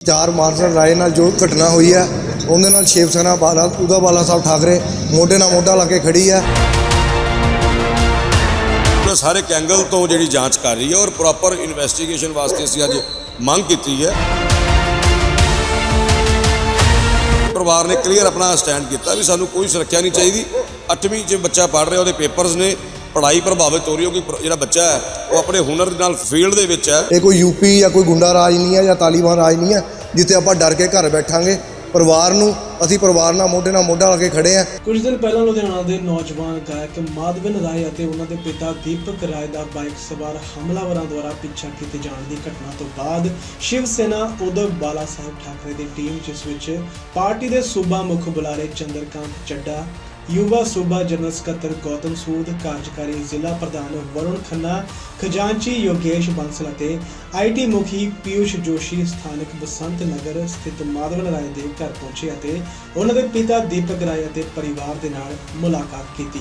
ਚਾਰ ਮਾਰਸ਼ਲ ਰਾਏ ਨਾਲ ਜੋ ਘਟਨਾ ਹੋਈ ਹੈ, ਉਹਦੇ ਨਾਲ ਸ਼ਿਵ ਸੈਨਾ ਬਾਲਾ ਉਹਦਾ ਬਾਲਾ ਸਾਹਿਬ ਠਾਕਰੇ ਮੋਢੇ ਨਾਲ ਮੋਢਾ ਲਾ ਕੇ ਖੜੀ ਹੈ। ਉਹ ਸਾਰੇ ਕੈਂਗਲ ਤੋਂ ਜਿਹੜੀ ਜਾਂਚ ਕਰ ਰਹੀ ਹੈ ਔਰ ਪ੍ਰੋਪਰ ਇਨਵੈਸਟੀਗੇਸ਼ਨ ਵਾਸਤੇ ਅਸੀਂ ਅੱਜ ਮੰਗ ਕੀਤੀ ਹੈ। ਪਰਿਵਾਰ ਨੇ ਕਲੀਅਰ ਆਪਣਾ ਸਟੈਂਡ ਕੀਤਾ ਵੀ ਸਾਨੂੰ ਕੋਈ ਸੁਰੱਖਿਆ ਨਹੀਂ ਚਾਹੀਦੀ। 8ਵੀਂ 'ਚ ਬੱਚਾ ਪੜ੍ਹ ਰਿਹਾ, ਉਹਦੇ ਪੇਪਰਸ ਨੇ। ਪੜ੍ਹਾਈ ਪ੍ਰਭਾਵਿਤ ਹੋ ਰਹੀ ਹੈ ਕਿਉਂਕਿ ਜਿਹੜਾ ਬੱਚਾ ਹੈ ਉਹ ਆਪਣੇ ਹੁਨਰ ਨਾਲ ਫੀਲਡ ਦੇ ਵਿੱਚ ਹੈ। ਇਹ ਕੋਈ ਯੂਪੀ ਜਾਂ ਕੋਈ ਗੁੰਡਾ ਰਾਜ ਨਹੀਂ ਹੈ ਜਾਂ ਤਾਲੀਬਾਨ ਰਾਜ ਨਹੀਂ ਹੈ ਜਿੱਥੇ ਆਪਾਂ ਡਰ ਕੇ ਘਰ ਬੈਠਾਂਗੇ। ਪਰਿਵਾਰ ਨੂੰ ਅਸੀਂ ਪਰਿਵਾਰ ਨਾਲ ਮੋਢੇ ਨਾਲ ਮੋਢਾ ਲਾ ਕੇ ਖੜੇ ਆ ਕੁਝ ਦਿਨ ਪਹਿਲਾਂ ਲੁਧਿਆਣਾ ਦੇ ਨੌਜਵਾਨ ਗਾਇਕ ਮਾਧਵਨ ਰਾਏ ਅਤੇ ਉਹਨਾਂ ਦੇ ਪਿਤਾ ਦੀਪਕ ਰਾਏ ਦਾ ਬਾਈਕ ਸਵਾਰ ਹਮਲਾਵਰਾਂ ਦੁਆਰਾ ਪਿੱਛਾ ਕੀਤੇ ਜਾਣ ਦੀ ਘਟਨਾ ਤੋਂ ਬਾਅਦ ਸ਼ਿਵ ਸੈਨਾ ਉਦਵ ਬਾਲਾ ਸਾਹਿਬ ਠਾਕਰੇ ਦੀ ਟੀਮ ਜਿਸ ਵਿੱਚ ਪਾਰਟੀ ਦੇ ਸੂਬਾ ਮੁੱਖ ਬੁਲਾਰੇ ਚੰਦਰਕਾਂਤ ਚੱਡਾ ਯੁਵਾ ਸੂਬਾ ਜਨਰਲ ਸਕੱਤਰ ਗੌਤਮ ਸੂਦ, ਕਾਰਜਕਾਰੀ ਜ਼ਿਲ੍ਹਾ ਪ੍ਰਧਾਨ ਵਰੁਣ ਖੰਨਾ, ਖਜ਼ਾਨਚੀ ਯੋਗੇਸ਼ ਬੰਸਲ ਅਤੇ ਆਈਟੀ ਮੁਖੀ ਪਿਊਸ਼ ਜੋਸ਼ੀ ਸਥਾਨਕ ਬਸੰਤ ਨਗਰ ਸਥਿਤ ਮਾਧਵਨ ਰਾਏ ਦੇ ਘਰ ਪਹੁੰਚੇ ਅਤੇ ਉਹਨਾਂ ਦੇ ਪਿਤਾ ਦੀਪਕ ਰਾਏ ਅਤੇ ਪਰਿਵਾਰ ਦੇ ਨਾਲ ਮੁਲਾਕਾਤ ਕੀਤੀ।